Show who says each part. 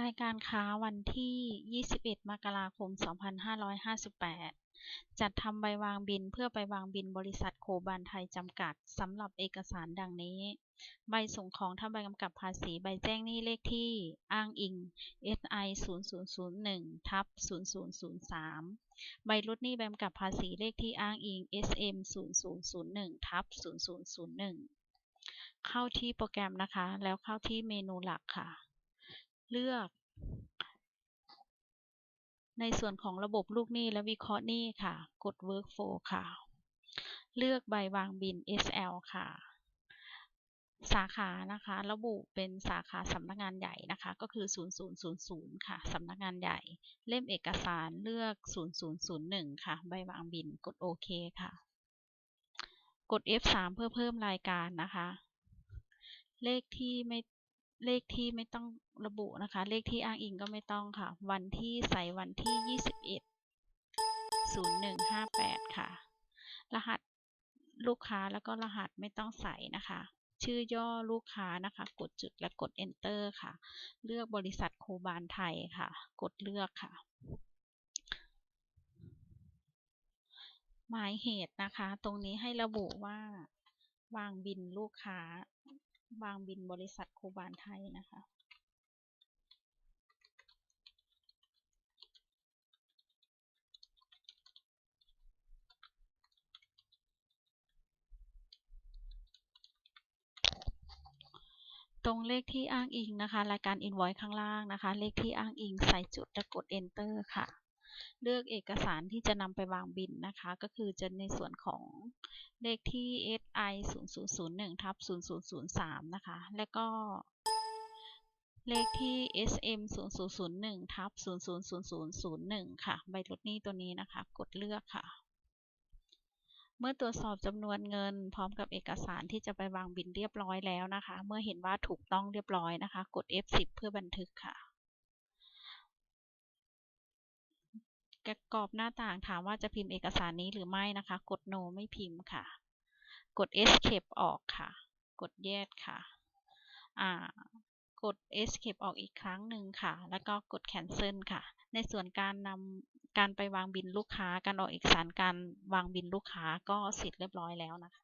Speaker 1: รายการค้าวันที่ 21 มกราคม 2558 จัดทำใบวางบินเพื่อไปวางบินบริษัทโคบานไทยจำกัดสำหรับเอกสารดังนี้ ใบส่งของทำใบกำกับภาษีใบแจ้งหนี้เลขที่อ้างอิง SI 0001ทับ0003 ใบลดหนี้ใบกำกับภาษีเลขที่อ้างอิง SM 0001ทับ0001 เข้าที่โปรแกรมนะคะ แล้วเข้าที่เมนูหลักค่ะ เลือก ในส่วนของระบบลูกหนี้และวิเคราะห์หนี้ค่ะ กด Workflow ค่ะ เลือกใบวางบิน SL ค่ะ สาขานะคะ ระบุเป็นสาขาสำนักงานใหญ่นะคะ ก็คือ 0000 ค่ะสำนักงานใหญ่ เล่มเอกสารเลือก 0001 ค่ะ ใบวางบิน กดโอเคค่ะ กด F3 เพื่อเพิ่มรายการนะคะเลขที่ไม่ เลขที่ไม่ต้องระบุนะคะ เลขที่อ้างอิงก็ไม่ต้องค่ะ วันที่ใส่วันที่ 21 0158 ค่ะ รหัสลูกค้าแล้วก็รหัสไม่ต้องใส่นะคะ ชื่อย่อลูกค้านะคะ กดจุดและกด enter ค่ะ เลือกบริษัทโคบานไทยค่ะ กดเลือกค่ะ หมายเหตุนะคะ ตรงนี้ให้ระบุว่าวางบินลูกค้า วางบินบริษัทโคบานไทยนะคะตรงเลขที่อ้างอิงนะคะ รายการ invoice ข้างล่างนะคะ เลขที่อ้างอิงใส่จุดและกด enter ค่ะ เลือกเอกสารที่จะนำไปวางบินนะคะ ก็คือจะในส่วนของเลขที่ SI 0001ทับ0003 นะคะ และก็เลขที่ SM 0001ทับ000001 ค่ะ ใบลดหนี้ตัวนี้นะคะ กดเลือกค่ะ เมื่อตรวจสอบจำนวนเงิน พร้อมกับเอกสารที่จะไปวางบินเรียบร้อยแล้วนะคะ เมื่อเห็นว่าถูกต้องเรียบร้อยนะคะ กด F10 เพื่อบันทึกค่ะ กรอบหน้าต่างถามว่าจะพิมพ์เอกสารนี้หรือไม่นะคะ กด no ไม่พิมพ์ค่ะ กด escape ออกค่ะ กดแยกค่ะอ่ากด escape ออกอีกครั้งหนึ่งค่ะ แล้วก็กด cancel ค่ะ ในส่วนการนำการไปวางบินลูกค้า การออกเอกสารการวางบินลูกค้าก็เสร็จเรียบร้อยแล้วนะคะ